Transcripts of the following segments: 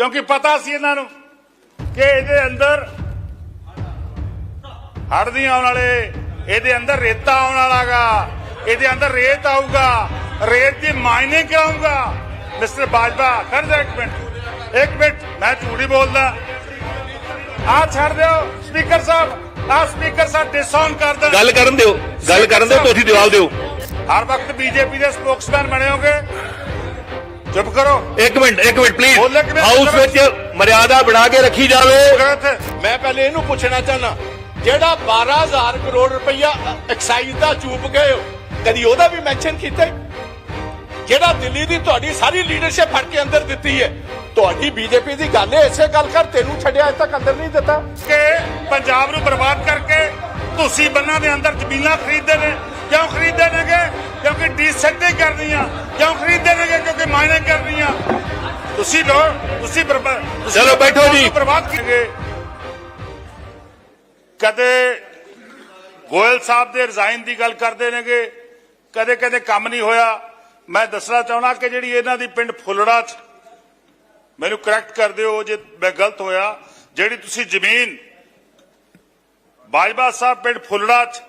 ਕਿਉਂਕਿ ਪਤਾ ਸੀ ਇਹਨਾਂ ਨੂੰ ਕਿ ਇਹਦੇ ਅੰਦਰ ਨਹੀਂ ਆਉਣ ਵਾਲੇ ਇਹਦੇ ਅੰਦਰ ਰੇਤਾ ਆਉਣ ਵਾਲਾਗਾ ਇਹਦੇ ਅੰਦਰ ਰੇਤ ਆਊਗਾ ਰੇਤ ਦੀ ਮਾਈਨਿੰਗ ਕਰਾਊਗਾ ਮਿਸਟਰ ਬਾਜਵਾ ਕਰ ਜਾ ਇੱਕ ਮਿੰਟ ਇੱਕ ਮਿੰਟ ਮੈਂ ਝੂਠੀ ਬੋਲਦਾ। ਆ ਛੱਡ ਦਿਓ ਸਪੀਕਰ ਸਾਹਿਬ ਆ ਸਪੀਕਰ ਸਾਹਿਬ ਡਿਸਆਨ ਕਰ ਦੇਣ। ਗੱਲ ਕਰਨ ਦਿਓ ਗੱਲ ਕਰਨ ਦਿਓ ਤੁਸੀਂ ਜਵਾਬ ਦਿਓ। ਹਰ ਵਕਤ ਬੀਜੇਪੀ ਦੇ ਸਪੋਕਸਮੈਨ ਬਣੇ ਹੋਗੇ। ਚੁੱਪ ਕਰੋ। ਇੱਕ ਮਿੰਟ ਇੱਕ ਮਿੰਟ ਪਲੀਜ਼ ਬੋਲੋ ਕਿਵੇਂ? ਹਾਊਸ ਵਿੱਚ ਮਰਿਆਦਾ ਬਣਾ ਕੇ ਰੱਖੀ ਜਾਵੇ। ਮੈਂ ਪਹਿਲੇ ਇਹਨੂੰ ਪੁੱਛਣਾ ਚਾਹਨਾ ਜਿਹੜਾ 12000 ਕਰੋੜ ਰੁਪਈਆ ਐਕਸਾਈਜ਼ ਦਾ ਚੂਪ ਗਏ ਹੋ ਕਦੀ ਉਹਦਾ ਵੀ ਮੈਂਸ਼ਨ ਕੀਤਾ ਹੈ? ਜਿਹੜਾ ਦਿੱਲੀ ਦੀ ਤੁਹਾਡੀ ਸਾਰੀ ਲੀਡਰਸ਼ਿਪ ਫੜ ਕੇ ਅੰਦਰ ਦਿੱਤੀ ਹੈ ਤੁਹਾਡੀ ਬੀਜੇਪੀ ਦੀ ਗੱਲ ਹੈ ਇਸੇ ਗੱਲ ਕਰ ਤੈਨੂੰ ਛੱਡਿਆ ਅਜੇ ਤੱਕ ਅੰਦਰ ਨਹੀਂ ਦਿੱਤਾ? ਕਿ ਪੰਜਾਬ ਨੂੰ ਬਰਬਾਦ ਕਰਕੇ ਤੁਸੀਂ ਬੰਨਾਂ ਦੇ ਅੰਦਰ ਜ਼ਮੀਨਾਂ ਖਰੀਦਦੇ ਨੇ ਕਿਉਂ ਖਰੀਦਦੇ ਨੇਗੇ? ਕਿਉਂਕਿ ਡੀਸੈਂਟਿੰਗ ਕਰਨੀਆਂ। ਕਿਉਂ ਖਰੀਦਦੇ ਨੇਗੇ? ਕਿਉਂਕਿ ਮਾਈਨਿੰਗ ਕਰਨੀਆਂ। ਤੁਸੀਂ ਲੋ ਤੁਸੀਂ ਚਲੋ ਬੈਠੋ ਜੀ। ਬਰਬਾਦ ਕੀਗੇ ਕਦੇ ਗੋਇਲ ਸਾਹਿਬ ਦੇ ਰਿਜ਼ਾਈਨ ਦੀ ਗੱਲ ਕਰਦੇ ਨੇਗੇ। ਕਦੇ ਕਦੇ ਕੰਮ ਨਹੀਂ ਹੋਇਆ। ਮੈਂ ਦੱਸਣਾ ਚਾਹੁੰਦਾ ਕਿ ਜਿਹੜੀ ਇਹਨਾਂ ਦੀ ਪਿੰਡ ਫੁੱਲੜਾ ਚ ਮੈਨੂੰ ਕਰੈਕਟ ਕਰ ਦਿਓ ਜੇ ਮੈਂ ਗਲਤ ਹੋਇਆ। ਜਿਹੜੀ ਤੁਸੀਂ ਜ਼ਮੀਨ ਬਾਜਵਾ ਸਾਹਿਬ ਪਿੰਡ ਫੁੱਲੜਾ ਚ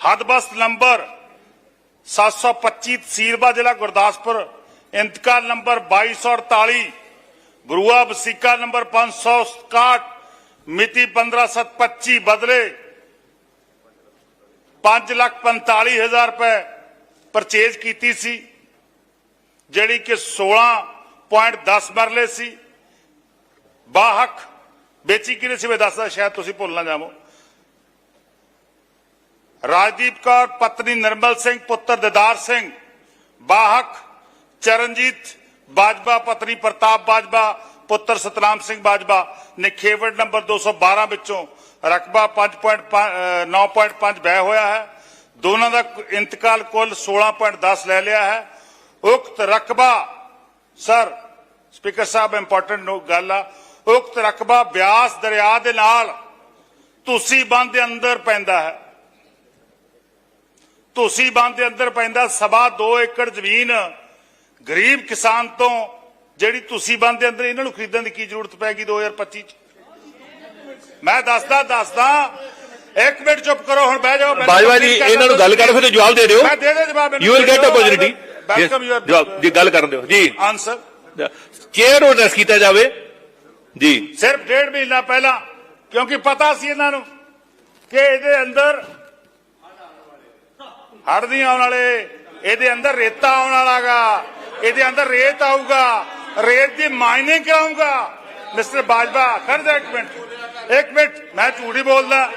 ਹਦਬਸਤ ਨੰਬਰ 725 ਤਹਿਸੀਲਬਾ ਜ਼ਿਲ੍ਹਾ ਗੁਰਦਾਸਪੁਰ ਇੰਤਕਾਲ ਨੰਬਰ 2248 ਬਰੂਆ ਵਸੀਕਾ ਨੰਬਰ 561 ਮਿਤੀ 15725 ਬਦਲੇ 5 ਲੱਖ 45 ਹਜ਼ਾਰ ਰੁਪਏ ਪਰਚੇਜ ਕੀਤੀ ਸੀ ਜਿਹੜੀ ਕਿ 16.10 ਮਰਲੇ ਸੀ ਬਾਹਕ ਵੇਚੀ ਕਿਨੇ ਸੀ ਮੈਂ ਦੱਸਦਾ ਸ਼ਾਇਦ ਤੁਸੀਂ ਭੁੱਲ ਨਾ ਜਾਵੋ ਰਾਜਦੀਪ ਕੌਰ, ਪਤਨੀ ਨਿਰਮਲ ਸਿੰਘ, ਪੁੱਤਰ ਦਿਦਾਰ ਸਿੰਘ ਬਾਹਕ ਚਰਨਜੀਤ ਬਾਜਵਾ, ਪਤਨੀ ਪ੍ਰਤਾਪ ਬਾਜਵਾ, ਪੁੱਤਰ ਸਤਨਾਮ ਸਿੰਘ ਬਾਜਵਾ ਨੇ ਖੇਵੜ ਨੰਬਰ 212 ਵਿੱਚੋਂ ਰਕਬਾ 5.9.5 ਬਹਿ ਹੋਇਆ ਹੈ। ਦੋਨਾਂ ਦਾ ਇੰਤਕਾਲ ਕੁੱਲ 16.10 ਲੈ ਲਿਆ ਹੈ। ਉਕਤ ਰਕਬਾ, ਸਰ, ਸਪੀਕਰ ਸਾਹਿਬ ਇੰਪੋਰਟੈਂਟ ਗੱਲ ਆ। ਉਕਤ ਰਕਬਾ ਬਿਆਸ ਦਰਿਆ ਦੇ ਨਾਲ ਤੁਸੀਂ ਬੰਦ ਦੇ ਅੰਦਰ ਪੈਂਦਾ ਹੈ। ਤੁਸੀਂ ਬੰਦ ਦੇ ਅੰਦਰ ਪੈਂਦਾ ਸਵਾ 2 ਏਕੜ ਜ਼ਮੀਨ ਗਰੀਬ ਕਿਸਾਨ ਤੋਂ ਜਿਹੜੀ ਤੁਸੀਂ ਬੰਦ ਦੇ ਅੰਦਰ ਇਹਨਾਂ ਨੂੰ ਖਰੀਦਣ ਦੀ ਕੀ ਜ਼ਰੂਰਤ ਪੈਗੀ 2025 ਚ? ਮੈਂ ਦੱਸਦਾ ਦੱਸਦਾ। ਇੱਕ ਮਿੰਟ ਚੁੱਪ ਕਰੋ ਹੁਣ ਬਹਿ ਜਾਓ। ਬਾਜਵਾ ਜੀ ਇਹਨਾਂ ਨੂੰ ਗੱਲ ਕਰੋ ਫਿਰ ਜਵਾਬ ਦੇ ਦਿਓ। ਮੈਂ ਦੇ ਦੇ ਜਵਾਬ you will get opportunity welcome your ਜਵਾਬ। ਜੀ ਗੱਲ ਕਰਨ ਦਿਓ। ਜੀ। ਆਨਸਰ ਚੇਅਰ ਨੂੰ ਐਡਰੈਸ ਕੀਤਾ ਜਾਵੇ? ਜੀ। ਸਿਰਫ ਡੇਢ ਮਹੀਨਾ ਪਹਿਲਾਂ ਕਿਉਂਕਿ ਪਤਾ ਸੀ ਇਹਨਾਂ ਨੂੰ ਕਿ ਇਹਦੇ ਅੰਦਰ ਹੜ੍ਹ ਨਹੀਂ ਆਉਣ ਵਾਲੇ ਇਹਦੇ ਅੰਦਰ ਰੇਤਾ ਆਉਣ ਵਾਲਾਗਾ ਇਹਦੇ ਅੰਦਰ ਰੇਤ ਆਊਗਾ ਰੇਤ ਦੀ ਮਾਈਨਿੰਗ ਕਰਾਊਗਾ। ਮਿਸਟਰ ਬਾਜਵਾ ਕਰ ਜਾ ਇੱਕ ਮਿੰਟ ਇੱਕ ਮਿੰਟ ਮੈਂ ਝੂਠੀ ਬੋਲਦਾ।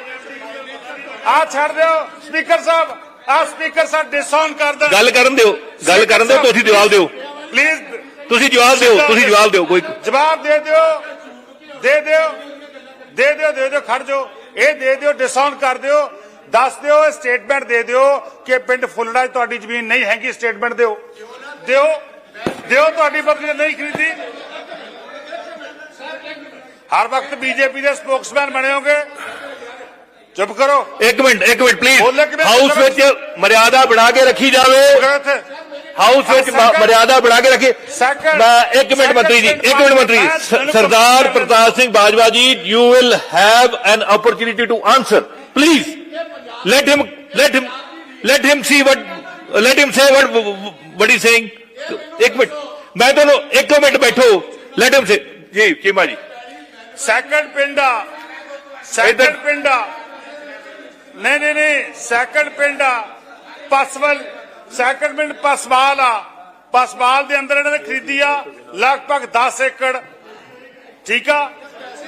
ਆ ਛੱਡ ਦਿਓ ਸਪੀਕਰ ਸਾਹਿਬ ਆ ਸਪੀਕਰ ਸਾਹਿਬ ਡਿਸਆਨ ਕਰ ਦੇਣ। ਗੱਲ ਕਰਨ ਦਿਓ ਗੱਲ ਕਰਨ ਦਿਓ ਤੁਸੀਂ ਜਵਾਬ ਦਿਓ। ਪਲੀਜ਼ ਤੁਸੀਂ ਜਵਾਬ ਦਿਓ ਤੁਸੀਂ ਜਵਾਬ ਦਿਓ ਕੋਈ ਜਵਾਬ ਦੇ ਦਿਓ ਦੇ ਦਿਓ ਦੇ ਦਿਓ ਦੇ ਦਿਓ ਖੜ ਜਾਓ। ਇਹ ਦੇ ਦਿਓ ਡਿਸਕਾਊਂਟ ਕਰ ਦਿਓ। ਦੱਸ ਦਿਓ ਸਟੇਟਮੈਂਟ ਦੇ ਦਿਓ ਕਿ ਪਿੰਡ ਫੁੱਲੜਾ 'ਚ ਤੁਹਾਡੀ ਜ਼ਮੀਨ ਨਹੀਂ ਹੈਗੀ ਸਟੇਟਮੈਂਟ ਦਿਓ ਦਿਓ ਦਿਓ ਤੁਹਾਡੀ ਪਤਨੀ ਨੇ ਨਹੀਂ ਖਰੀਦੀ ਹਰ ਵਕਤ ਬੀਜੇਪੀ ਦੇ ਸਪੋਕਸਮੈਨ ਬਣੇ ਹੋਗੇ ਚੁੱਪ ਕਰੋ ਇੱਕ ਮਿੰਟ ਇੱਕ ਮਿੰਟ ਪਲੀਜ਼ ਬੋਲੋ ਕਿਵੇਂ? ਹਾਊਸ ਵਿੱਚ ਮਰਿਆਦਾ ਬਣਾ ਕੇ ਰੱਖੀ ਜਾਵੇ। ਗਲਤ ਹਾਊਸ ਵਿੱਚ ਮ- Second- ਮਰਿਆਦਾ ਬਣਾ ਕੇ ਰੱਖੇ। Second- ਮੈਂ ਇੱਕ ਮਿੰਟ ਮੰਤਰੀ ਜੀ ਇੱਕ ਮਿੰਟ ਮੰਤਰੀ ਜੀ। ਮੈਂ ਸ- ਤੁਹਾਨੂੰ ਸਰਦਾਰ complaint Pratap Singh Bajwa ji you will have an opportunity to answer please let him let him let him see what let him say what ਇੱਕ ਸੈਕੰਡ ਪਿੰਡ ਆ ਸੈਕੰਡ ਪਿੰਡ ਆ ਨਹੀਂ ਨਹੀਂ ਨਹੀਂ ਸੈਕੰਡ ਪਿੰਡ ਆ ਪਸਵਲ ਸੈਕੰਡ ਪਿੰਡ ਪਸਵਾਲ ਆ ਪਸਵਾਲ ਦੇ ਅੰਦਰ ਇਹਨਾਂ ਨੇ ਖਰੀਦੀ ਆ ਲਗਭਗ 10 ਏਕੜ ਠੀਕ ਆ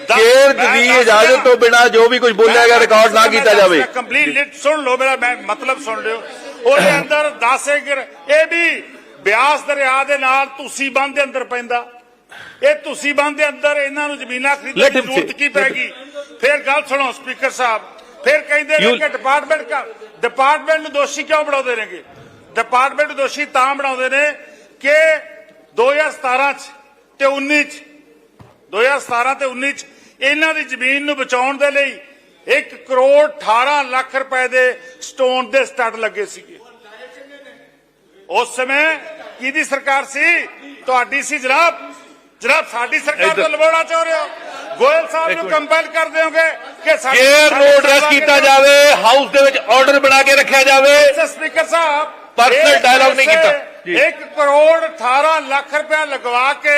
ਮੈਂ ਦੀ ਇਜਾਜ਼ਤ। ਤੋਂ ਬਿਨਾ ਜੋ ਵੀ ਕੁਝ ਬੋਲਿਆ ਗਿਆ ਰਿਕਾਰਡ ਨਾ ਕੀਤਾ ਜਾਵੇ ਕੰਪਲੀਟ ਸੁਣ ਲਓ ਮੇਰਾ ਮੈਂ ਮਤਲਬ ਸੁਣ ਲਿਓ ਉਹਦੇ ਅੰਦਰ 10 ਏਕੜ ਇਹ ਵੀ ਬਿਆਸ ਦਰਿਆ ਦੇ ਨਾਲ ਤੁਸੀਂ ਬੰਦ ਦੇ ਅੰਦਰ ਪੈਂਦਾ ਇਹ ਤੁਸੀਂ ਬੰਦ ਦੇ ਅੰਦਰ ਇਹਨਾਂ ਨੂੰ ਜ਼ਮੀਨਾਂ ਖਰੀਦਣ ਦੀ ਜ਼ਰੂਰਤ. ਕੀ ਪੈਗੀ ਫਿਰ ਗੱਲ ਸੁਣੋ ਸਪੀਕਰ ਸਾਹਿਬ ਫਿਰ ਕਹਿੰਦੇ ਨੇ ਕਿ ਡਿਪਾਰਟਮੈਂਟ ਡਿਪਾਰਟਮੈਂਟ ਨੂੰ ਦੋਸ਼ੀ ਕਿਉਂ ਬਣਾਉਂਦੇ ਨੇਗੇ ਡਿਪਾਰਟਮੈਂਟ ਦੋਸ਼ੀ ਤਾਂ ਬਣਾਉਂਦੇ ਨੇ ਕਿ 2017 ਚ ਤੇ 19 ਚ 2017 ਤੇ 19 ਚ ਇਹਨਾਂ ਦੀ ਜ਼ਮੀਨ ਨੂੰ ਬਚਾਉਣ ਦੇ ਲਈ 1 ਕਰੋੜ 18 ਲੱਖ ਰੁਪਏ ਦੇ ਸਟੋਨ ਦੇ ਸਟੱਡ ਲੱਗੇ ਸੀਗੇ ਉਸ ਸਮੇਂ ਕਿਹਦੀ ਸਰਕਾਰ ਸੀ ਤੁਹਾਡੀ ਸੀ ਜਨਾਬ ਜਨਾਬ ਸਾਡੀ ਸਰਕਾਰ। ਤੋਂ ਲਵਾਉਣਾ ਚਾਹ ਰਹੇ ਹੋ ਗੋਇਲ ਸਾਹਿਬ ਨੂੰ। ਕੰਪੈਲ ਕਰ ਦਿਓਗੇ ਕਿ ਸਾਡੀ ਕੇਅਰ ਐਡਰੈਸ ਸੇਵਾ ਕੀਤਾ। ਜਾਵੇ ਹਾਊਸ ਦੇ ਵਿੱਚ ਆਰਡਰ ਬਣਾ ਕੇ ਰੱਖਿਆ ਜਾਵੇ ਸਪੀਕਰ ਸਾਹਿਬ ਇਹ dialogue ਨਹੀਂ ਕੀਤਾ। ਜੀ। 1 ਕਰੋੜ 18 ਲੱਖ ਰੁਪਇਆ ਲਗਵਾ ਕੇ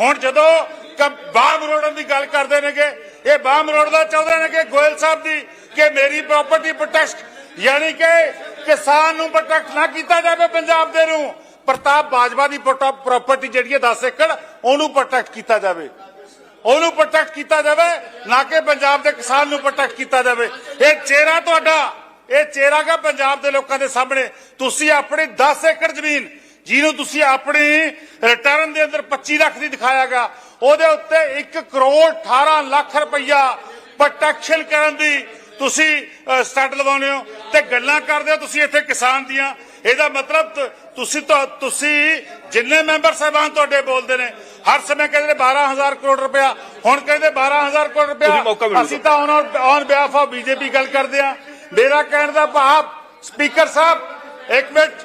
ਹੁਣ ਜਦੋਂ ਕ- ਮਰੋੜਨ ਦੀ ਗੱਲ ਕਰਦੇ ਨੇਗੇ, ਇਹ ਬਾਮ ਰੋਡ ਦਾ ਚਾਹੁੰਦੇ ਨੇ ਕਿ ਗੋਇਲ ਸਾਹਿਬ ਦੀ ਕਿ ਮੇਰੀ ਪ੍ਰਾਪਰਟੀ ਪ੍ਰੋਟੈਕਟ ਯਾਨੀ ਕਿ ਕਿਸਾਨ ਨੂੰ ਪ੍ਰੋਟੈਕਟ ਨਾ ਕੀਤਾ ਜਾਵੇ ਪੰਜਾਬ ਦੇ ਨੂੰ, ਪ੍ਰਤਾਪ ਬਾਜਵਾ ਦੀ ਪ੍ਰਾਪਰਟੀ ਜਿਹੜੀ ਹੈ 10 ਏਕੜ, ਉਹਨੂੰ ਪ੍ਰੋਟੈਕਟ ਕੀਤਾ ਜਾਵੇ। ਉਹਨੂੰ ਪ੍ਰੋਟੈਕਟ ਕੀਤਾ ਜਾਵੇ, ਨਾ ਕਿ ਪੰਜਾਬ ਦੇ ਕਿਸਾਨ ਨੂੰ ਪ੍ਰੋਟੈਕਟ ਕੀਤਾ ਜਾਵੇ। ਇਹ ਚਿਹਰਾ ਤੁਹਾਡਾ, ਇਹ ਚਿਹਰਾ ਗਾ ਪੰਜਾਬ ਦੇ ਲੋਕਾਂ ਦੇ ਸਾਹਮਣੇ। ਤੁਸੀਂ ਆਪਣੀ 10 ਏਕੜ ਜ਼ਮੀਨ ਜਿਹਨੂੰ ਤੁਸੀਂ ਆਪਣੀ ਰਿਟਰਨ ਦੇ ਅੰਦਰ 25 ਲੱਖ ਦੀ ਦਿਖਾਇਆਗਾ ਉਹਦੇ ਉੱਤੇ 1 ਕਰੋੜ 18 ਲੱਖ ਰੁਪਈਆ ਪ੍ਰੋਟੈਕਸ਼ਨ ਕਰਨ ਦੀ ਤੁਸੀਂ ਸਟੱਡ ਲਵਾਉਂਦੇ ਹੋ ਤੇ ਗੱਲਾਂ ਕਰਦੇ ਹੋ ਤੁਸੀਂ ਇੱਥੇ ਕਿਸਾਨ ਦੀਆਂ ਇਹਦਾ ਮਤਲਬ ਤੁਸੀਂ ਤਾਂ ਤੁਸੀਂ ਜਿੰਨੇ ਮੈਂਬਰ ਸਾਹਿਬਾਨ ਤੁਹਾਡੇ ਬੋਲਦੇ ਨੇ ਹਰ ਸਮੇਂ ਕਹਿੰਦੇ ਨੇ 12000 ਕਰੋੜ ਰੁਪਇਆ ਹੁਣ ਕਹਿੰਦੇ 12000 ਕਰੋੜ ਰੁਪਇਆ। ਅਸੀਂ ਤਾਂ on on behalf of BJP ਗੱਲ ਕਰਦੇ ਆ ਮੇਰਾ ਕਹਿਣ ਦਾ ਭਾਵ ਸਪੀਕਰ ਸਾਹਿਬ ਇੱਕ ਮਿੰਟ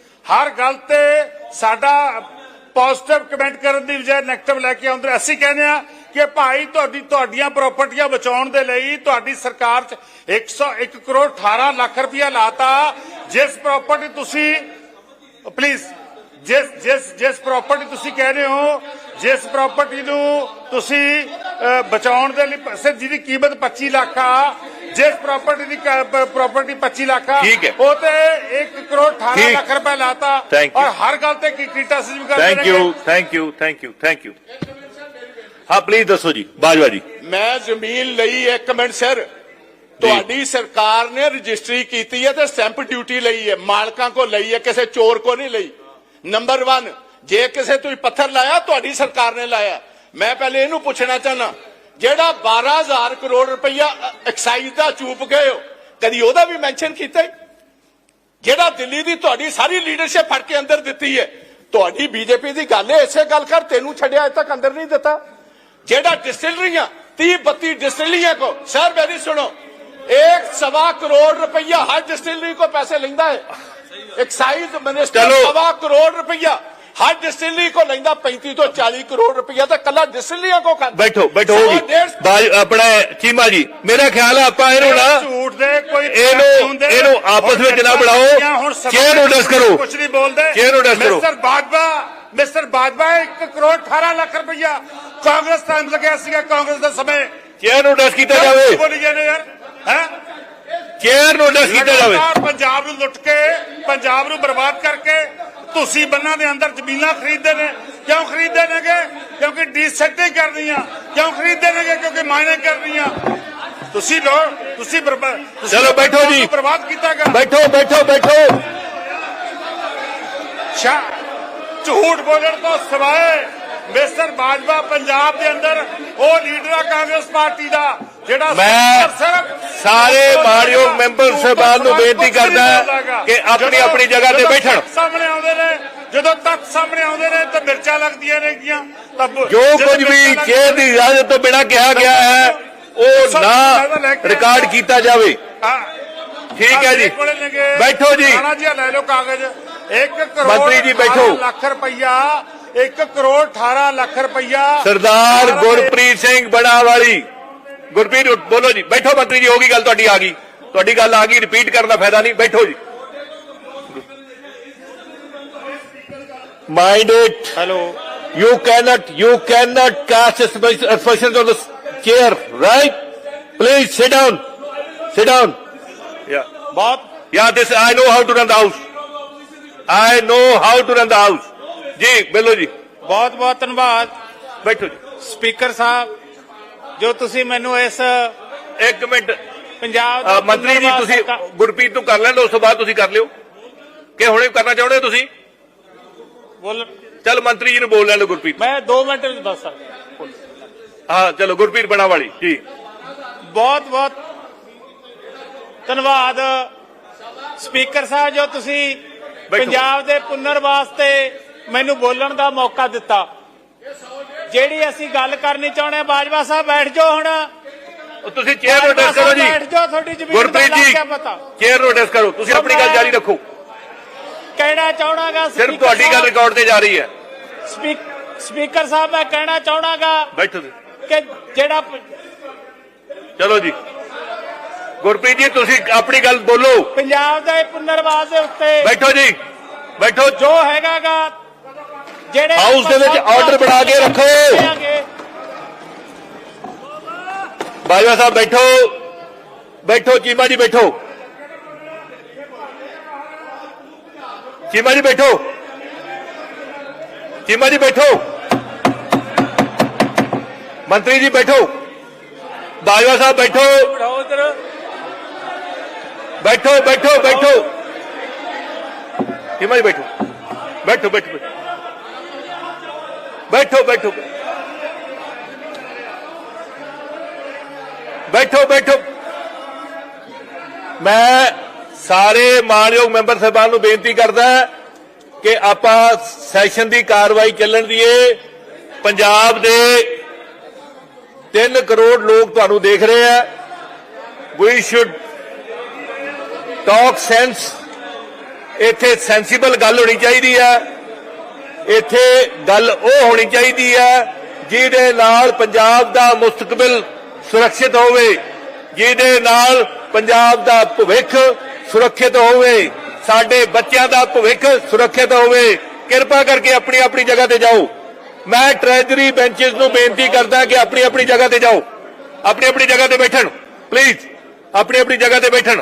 ਹਰ ਗੱਲ ਤੇ ਸਾਡਾ ਪੋਜ਼ਿਟਿਵ ਕਮੈਂਟ ਕਰਨ ਦੀ ਬਜਾਏ ਨੈਗੇਟਿਵ ਲੈ ਕੇ ਆਉਂਦੇ। ਅਸੀਂ ਕਹਿੰਦੇ ਆ ਕਿ ਭਾਈ ਤੁਹਾਡੀ, ਤੁਹਾਡੀਆਂ ਪ੍ਰਾਪਰਟੀਆਂ ਬਚਾਉਣ ਦੇ ਲਈ ਤੁਹਾਡੀ ਸਰਕਾਰ 'ਚ 101 ਕਰੋੜ 18 ਲੱਖ ਰੁਪਇਆ ਲਾਤਾ। ਜਿਸ ਪ੍ਰਾਪਰਟੀ ਤੁਸੀਂ ਪਲੀਜ਼ ਜਿਸ ਜਿਸ ਜਿਸ ਪ੍ਰਾਪਰਟੀ ਤੁਸੀਂ ਕਹਿ ਰਹੇ ਹੋ, ਜਿਸ ਪ੍ਰਾਪਰਟੀ ਨੂੰ ਤੁਸੀਂ ਬਚਾਉਣ ਦੇ ਲਈ ਜਿਹਦੀ ਕੀਮਤ 25 ਲੱਖ ਆ ਜਿਸ ਪ੍ਰਾਪਰਟੀ ਦੀ ਪ੍ਰਾਪਰਟੀ 25 ਲੱਖ ਆ ਠੀਕ ਹੈ। ਉਹ ਤੇ 1 ਕਰੋੜ 18 ਠੀਕ। ਲੱਖ ਰੁਪਏ ਲਾਤਾ। Thank you. ਔਰ ਹਰ ਗੱਲ ਤੇ ਕੀ ਕ੍ਰਿਟਿਸਿਜ਼ਮ ਕਰਦੇ thank you thank you thank you thank you ਹਾਂ ਪਲੀਜ਼ ਦੱਸੋ ਜੀ ਬਾਜਵਾ ਜੀ। ਮੈਂ ਜ਼ਮੀਨ ਲਈ ਇੱਕ ਮਿੰਟ ਸਰ। ਤੁਹਾਡੀ ਸਰਕਾਰ ਨੇ ਰਜਿਸਟਰੀ ਕੀਤੀ ਹੈ ਤੇ ਸਟੈਂਪ ਡਿਊਟੀ ਲਈ ਹੈ। ਮਾਲਕਾਂ ਕੋ ਲਈ ਹੈ ਕਿਸੇ ਚੋਰ ਕੋ ਨਹੀਂ ਲਈ। ਨੰਬਰ 1 ਜੇ ਕਿਸੇ ਤੁਸੀਂ ਪੱਥਰ ਲਾਇਆ ਤੁਹਾਡੀ ਸਰਕਾਰ ਨੇ ਲਾਇਆ। ਮੈਂ ਪਹਿਲੇ ਇਹਨੂੰ ਪੁੱਛਣਾ ਚਾਹਨਾ ਜਿਹੜਾ 12000 ਕਰੋੜ ਰੁਪਈਆ ਐਕਸਾਈਜ਼ ਦਾ ਚੂਪ ਗਏ ਹੋ ਕਦੀ ਉਹਦਾ ਵੀ ਮੈਂਸ਼ਨ ਕੀਤਾ ਹੈ? ਜਿਹੜਾ ਦਿੱਲੀ ਦੀ ਤੁਹਾਡੀ ਸਾਰੀ ਲੀਡਰਸ਼ਿਪ ਫੜ ਕੇ ਅੰਦਰ ਦਿੱਤੀ ਹੈ ਤੁਹਾਡੀ ਬੀਜੇਪੀ ਦੀ ਗੱਲ ਹੈ ਇਸੇ ਗੱਲ ਕਰ ਤੈਨੂੰ ਛੱਡਿਆ ਅਜੇ ਤੱਕ ਅੰਦਰ ਨਹੀਂ ਦਿੱਤਾ ਜਿਹੜਾ ਡਿਸਟਿਲਰੀਆਂ 30 32 ਡਿਸਟਿਲਰੀਆਂ ਕੋ ਸਰ ਮੇਰੀ ਸੁਣੋ एक सवा करोड़ रुपया हर डिस्टिलरी को पैसे लेंदा है एक्साइज मिनिस्टर चलो। सवा करोड़ रुपया हर डिस्टिलरी को लेंदा 35 तो 40 करोड़ रुपया तो कला डिस्टिलरियां को खाता ਬੈਠੋ ਬੈਠੋ सौ ਹੋ डेढ़ ਗਈ ਬਾਜ ਆਪਣਾ ਚੀਮਾ ਜੀ ਮੇਰਾ ਖਿਆਲ ਹੈ ਆਪਾਂ ਇਹਨੂੰ ਨਾ ਝੂਠ ਦੇ ਕੋਈ ਇਹਨੂੰ- facts ਹੁੰਦੇ ਨੇ। ਇਹਨੂੰ ਆਪਸ ਹੁਣ ਵਿੱਚ ਨਾ ਜੱਟਾਂ ਬਣਾਓ। ਦੀਆਂ ਹੁਣ ਸਭਾ ਚੇਅਰ ਨੂੰ ਡਿਸ ਕਰੋ। ਕੁਛ ਨਹੀਂ ਬੋਲਦੇ ਚੇਅਰ ਨੂੰ ਡਿਸ ਕਰੋ। ਮਿਸਟਰ ਬਾਜਵਾ ਮਿਸਟਰ ਬਾਜਵਾ 1 ਕਰੋੜ 18 ਲੱਖ ਰੁਪਇਆ ਕਾਂਗਰਸ ਟਾਈਮ ਲੱਗਿਆ ਸੀਗਾ ਕਾਂਗਰਸ ਦੇ ਸਮੇਂ ਚੇਅਰ ਨੂੰ ਡਿਸ ਕੀਤਾ ਜਾਵੇ ਬੋਲੀ ਜਾਂਦੇ ਯਾਰ ਹੈ ਚੇਅਰ ਨੂੰ ਡਿਸ ਕੀਤਾ ਜਾਵੇ ਲਗਾਤਾਰ ਪੰਜਾਬ ਨੂੰ ਲੁੱਟ ਕੇ ਪੰਜਾਬ ਨੂੰ ਬਰਬਾਦ ਕਰਕੇ ਤੁਸੀਂ ਬੰਨਾਂ ਦੇ ਅੰਦਰ ਜ਼ਮੀਨਾਂ ਖਰੀਦਦੇ ਨੇ ਕਿਉਂ ਖਰੀਦਦੇ ਨੇਗੇ? ਕਿਉਂਕਿ ਡੀਸੈਟਿੰਗ ਕਰਨੀਆਂ ਕਿਉਂ ਖਰੀਦਦੇ ਨੇਗੇ? ਕਿਉਂਕਿ ਮਾਈਨਿੰਗ ਕਰਨੀਆਂ। ਤੁਸੀਂ ਲੋ ਤੁਸੀਂ ਚਲੋ ਬੈਠੋ ਜੀ। ਬਰਬਾਦ ਕੀਤਾਗਾ। ਬੈਠੋ ਬੈਠੋ ਬੈਠੋ। ਸ਼ਾ ਝੂਠ ਬੋਲਣ ਤੋਂ ਸਿਵਾਏ ਮਿਸਟਰ ਬਾਜਵਾ ਪੰਜਾਬ ਦੇ ਅੰਦਰ ਉਹ ਲੀਡਰ ਆ ਕਾਂਗਰਸ ਪਾਰਟੀ ਦਾ ਜਿਹੜਾ ਮੈਂ ਸਾਰੇ ਮਾਣਯੋਗ ਮੈਂਬਰ ਸਾਹਿਬਾਨ ਨੂੰ ਬੇਨਤੀ ਕਰਦਾ। ਕਿ ਆਪਣੀ ਆਪਣੀ ਜਗ੍ਹਾ ਤੇ ਬੈਠਣ। ਸਾਹਮਣੇ ਆਉਂਦੇ ਨੇ ਜਦੋਂ ਤੱਕ ਸਾਹਮਣੇ ਆਉਂਦੇ ਨੇ ਤਾਂ ਮਿਰਚਾਂ ਲੱਗਦੀਆਂ ਨੇਗੀਆਂ ਜੋ ਕੁਝ ਵੀ ਚੇਅਰ ਦੀ ਇਜਾਜ਼ਤ ਤੋਂ ਬਿਨਾਂ ਕਿਹਾ ਗਿਆ ਹੈ ਉਹ ਨਾ ਰਿਕਾਰਡ ਕੀਤਾ ਜਾਵੇ ਠੀਕ ਹੈ ਜੀ। ਬੈਠੋ ਜੀ ਲੈ ਲਓ ਕਾਗਜ਼ 1 ਕਰੋੜ ਮੰਤਰੀ ਜੀ ਬੈਠੋ। 18 ਲੱਖ ਰੁਪਈਆ 1 ਕਰੋੜ 18 ਲੱਖ ਰੁਪਈਆ ਸਰਦਾਰ ਸਾਰਾ ਗੁਰਪ੍ਰੀਤ ਸਿੰਘ ਬਣਾਵਾਲੀ ਗੁਰਪ੍ਰੀਤ ਬੋਲੋ ਜੀ ਬੈਠੋ ਮੰਤਰੀ ਜੀ ਹੋ ਗਈ ਗੱਲ ਤੁਹਾਡੀ ਆ ਗਈ ਤੁਹਾਡੀ ਗੱਲ ਆ ਗਈ ਰਿਪੀਟ ਕਰਨ ਦਾ ਫਾਇਦਾ ਨਹੀਂ ਬੈਠੋ ਜੀ mind it hello you cannot you cannot cast aspersions on the chair right please sit down sit down yeah ਬਹੁਤ yeah this i know how to run the house i know how to run the house ਜੀ ਬੋਲੋ ਜੀ। ਬਹੁਤ ਬਹੁਤ ਧੰਨਵਾਦ। ਬੈਠੋ ਜੀ। Speaker ਸਾਹਿਬ ਜੋ ਤੁਸੀਂ ਮੈਨੂੰ ਇਸ ਇੱਕ ਮਿੰਟ। ਪੰਜਾਬ ਮੰਤਰੀ ਜੀ ਤੁਸੀਂ ਗੁਰਪ੍ਰੀਤ ਨੂੰ ਕਰ ਲੈਣ ਉਸ ਤੋਂ ਬਾਅਦ ਤੁਸੀਂ ਕਰ ਲਿਓ। ਕਿ ਹੁਣੇ ਕਰਨਾ ਚਾਹੁੰਦੇ ਹੋ ਤੁਸੀਂ? ਬੋਲ। ਚਲ ਮੰਤਰੀ ਜੀ ਨੂੰ ਬੋਲ ਲੈਣ ਗੁਰਪ੍ਰੀਤ। ਮੈਂ 2 ਮਿੰਟ ਵਿੱਚ ਦੱਸ ਸਕਦਾ। ਹਾਂ ਚਲੋ ਗੁਰਪ੍ਰੀਤ ਬਣਾ ਵਾਲੀ ਜੀ। ਬਹੁਤ ਬਹੁਤ ਧੰਨਵਾਦ। ਸਪੀਕਰ ਸਾਹਿਬ ਜੋ ਤੁਸੀਂ ਪੰਜਾਬ ਦੇ ਪੁਨਰ ਵਾਸਤੇ ਮੈਨੂੰ ਬੋਲਣ ਦਾ ਮੌਕਾ ਦਿੱਤਾ। ਜਿਹੜੀ ਅਸੀਂ ਗੱਲ ਕਰਨੀ ਚਾਹੁੰਦੇ ਬਾਜਵਾ ਸਾਹਿਬ ਬੈਠ ਜਾਓ ਹੁਣ। ਤੁਸੀਂ ਚੇਅਰ ਨੋਟਿਸ ਕਰੋ ਜੀ। ਬੈਠ ਜਾਓ ਤੁਹਾਡੀ ਜ਼ਮੀਨ ਦਾ ਗੁਰਪ੍ਰੀਤ ਲੱਗ ਗਿਆ ਪਤਾ। ਚੇਅਰ ਨੋਟਿਸ ਕਰੋ। ਤੁਸੀਂ ਆਪਣੀ ਗੱਲ ਜਾਰੀ ਰੱਖੋ। ਕਹਿਣਾ ਚਾਹਣਾਗਾ ਸਿਰਫ ਤੁਹਾਡੀ ਗੱਲ ਰਿਕਾਰਡ ਤੇ ਜਾ ਰਹੀ ਹੈ। ਸਪੀਕਰ ਸਾਹਿਬ ਮੈਂ ਕਹਿਣਾ ਚਾਹਣਾਗਾ ਬੈਠੋ। ਕਿ ਜਿਹੜਾ ਚਲੋ ਜੀ। ਗੁਰਪ੍ਰੀਤ ਜੀ ਤੁਸੀਂ ਆਪਣੀ ਗੱਲ ਬੋਲੋ। ਪੰਜਾਬ ਦੇ ਪੁਨਰਵਾਸ ਦੇ ਉੱਤੇ ਬੈਠੋ ਜੀ। ਬੈਠੋ। ਜੋ ਹੈਗਾਗਾ ਹਾਊਸ ਦੇ ਵਿੱਚ order ਬਣਾ ਕੇ ਰੱਖੋ। ਦੇਾਂਗੇ। ਬਾਜਵਾ ਸਾਹਿਬ ਬੈਠੋ। ਬੈਠੋ ਚੀਮਾ ਜੀ ਬੈਠੋ। ਚੀਮਾ ਜੀ ਬੈਠੋ। ਚੀਮਾ ਜੀ ਬੈਠੋ। ਮੰਤਰੀ ਜੀ ਬੈਠੋ। ਬਾਜਵਾ ਸਾਹਿਬ ਬੈਠੋ। ਬੈਠੋ ਬੈਠੋ ਬੈਠੋ। ਚੀਮਾ ਜੀ ਬੈਠੋ। ਬੈਠੋ ਬੈਠੋ। ਬੈਠੋ ਬੈਠੋ। ਬੈਠੋ ਬੈਠੋ। ਮੈਂ ਸਾਰੇ ਮਾਨਯੋਗ ਮੈਂਬਰ ਸਾਹਿਬਾਨ ਨੂੰ ਬੇਨਤੀ ਕਰਦਾ ਕਿ ਆਪਾਂ ਸੈਸ਼ਨ ਦੀ ਕਾਰਵਾਈ ਚੱਲਣ ਦੀਏ ਪੰਜਾਬ ਦੇ 3 ਕਰੋੜ ਲੋਕ ਤੁਹਾਨੂੰ ਦੇਖ ਰਹੇ ਆ। ਵੀ ਸ਼ੁੱਡ ਟਾਕ ਸੈਂਸ ਇੱਥੇ ਸੈਂਸੀਬਲ ਗੱਲ ਹੋਣੀ ਚਾਹੀਦੀ ਹੈ ਇੱਥੇ ਗੱਲ ਉਹ ਹੋਣੀ ਚਾਹੀਦੀ ਹੈ ਜਿਹਦੇ ਨਾਲ ਪੰਜਾਬ ਦਾ ਮੁਸਤਕਬਲ ਸੁਰੱਖਿਅਤ ਹੋਵੇ, ਜਿਹਦੇ ਨਾਲ ਪੰਜਾਬ ਦਾ ਭਵਿੱਖ ਸੁਰੱਖਿਅਤ ਹੋਵੇ, ਸਾਡੇ ਬੱਚਿਆਂ ਦਾ ਭਵਿੱਖ ਸੁਰੱਖਿਅਤ ਹੋਵੇ। ਕਿਰਪਾ ਕਰਕੇ ਆਪਣੀ ਆਪਣੀ ਜਗ੍ਹਾ ਤੇ ਜਾਓ। ਮੈਂ ਟ੍ਰੈਜਰੀ ਬੈਂਚਸ ਨੂੰ ਬੇਨਤੀ ਕਰਦਾ ਕਿ ਆਪਣੀ ਆਪਣੀ ਜਗ੍ਹਾ ਤੇ ਜਾਓ। ਆਪਣੀ ਆਪਣੀ ਜਗ੍ਹਾ ਤੇ ਬੈਠਣ ਪਲੀਜ਼ ਆਪਣੀ ਆਪਣੀ ਜਗ੍ਹਾ ਤੇ ਬੈਠਣ।